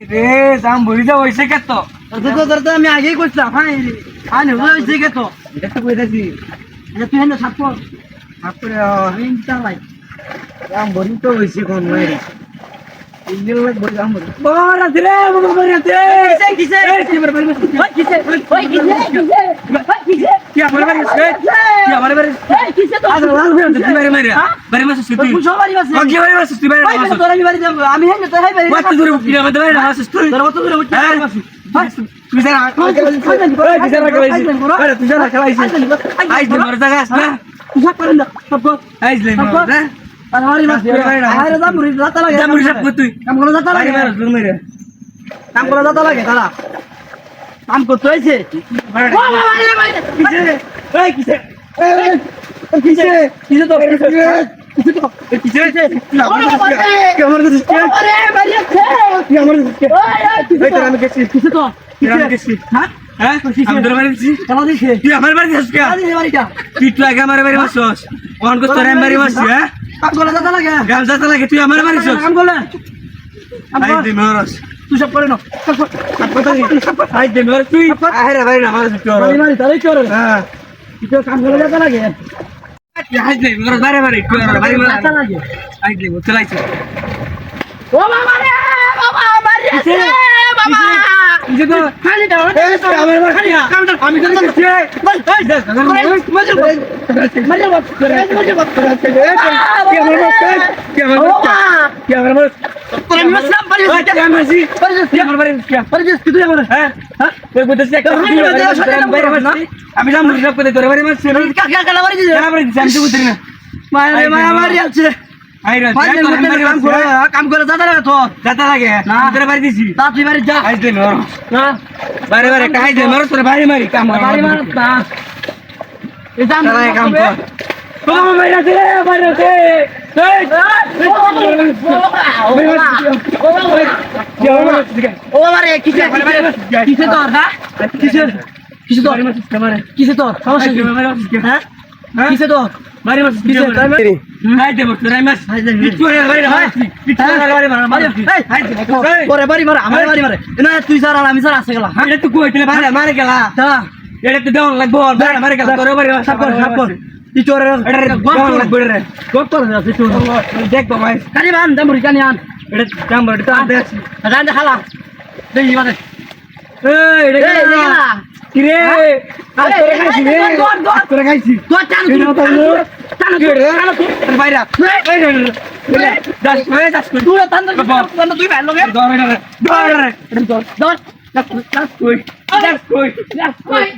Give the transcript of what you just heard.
রে দাম ভরি দাও হইছে কে তো? তো তো আমি আগেই কইছিলাম হ্যাঁ হ্যাঁ নে ওই কে তো? এটা তো কইতাছি এটা তুই হেন সাপ রে আমি লাই দাম ভরি তো হইছে কোন নাই রে ইঞ্জিন লাগ ভরি দাম ভরি বড় আছে রে বাবা বড় আছে কিসে কিসে কিসে কিসে কিসে কাম করে বাড়ি লাগে মেরে কাম করতে কিসে কিসে কিসে কিসে তো কিসে কিসে কিসে কেমন আরে বাড়ি আছে কেমন করছিস ওই তোর আমি গেছি। কিসে তো তোর আমি গেছি। হ্যাঁ? হ্যাঁ আমি তোর বাড়ি গেছি। কেন দিছে তুই আমার বাড়ি যাস কে? আরে বাড়িটা। তুই তো আগে আমার বাড়ি বসছস কোন কো তোর আমি বাড়ি বসছি হ্যাঁ? কাম দাতা লাগে। গাল যাতে লাগে তুই আমার বাড়ি বসছস কাম কাম আইজ মরস। তুই সব করে না। মরস তুই। আরে বাড়ি না মারস তুই মারি। হ্যাঁ। কাম করে দাতা লাগে। আইজ দিন মরস বাড়ি বাড়ি তুই বাড়ি মার দাতা লাগে আইজ দিন চলাইছ ও বাবা রে বাবা মারি আছে বাবা কিসে তো খালি দাও এই তো আমার বাড়ি খালি কামটা আমি তো গেছি বল বল মজা মজা বাপ করে মজা বাপ করে কি আমার বাড়ি কি আমার ও বাড়ি কি আমার বাড়ি তোর মাসলাম বাড়ি বাড়ি হ্যাঁ হ্যাঁ আমি যাম রিজার্ভ করে তোর বাড়ি মারছি কাকা কালা মারি দিছে কেন বাড়ি দিছি আমি তো বুঝি না মায়া রে মারি আছে মারি কাম করে দাদা রে তো যাতা লাগে না। তোর বাড়ি দিছি মারি যা আইজ না কাই দে মারো তোর বাড়ি মারি কাম বাড়ি মার কাম কর বাইরে বাইরে ও বাবা রে কিসে কিসে তোর হ্যাঁ? কিসে কিসে তোর? কিসে তোর? সমস্যা কি? হ্যাঁ? কিসে তোর? বাড়ি মারছিস কিসে হাই দে তোর আমি মারছি হাই দে। পিটু বাড়ি মারছি পিটু বাড়ি মারছি হাই দে ওরে বাড়ি মারে আমার বাড়ি মারে। না তুই স্যার আর আমি স্যার আছে গেলা এটা তো কই তুই মারে গেলা। তা। এটা তো দেওয়ান লাগবো মারে গেলা তোর বাড়ি সাপ কর সাপ কর। তুই চোর এটা দেওয়ান লাগবো রে গপ কর তুই চোর দেখব বান দামুরি কানি আন। এটা দাম বড় এটা দেখ রান দে খালা দেখি মানে এই এটা এই কি রে আরে, তোরে খাইছি রে। তোরে খাইছি তোর টান এটা তো টান কি রে বাইরে এই রে দাস এই দাস কই তুই টান টান তুই ভালো গে দর রে দর রে দর দাস কই দাস কই কই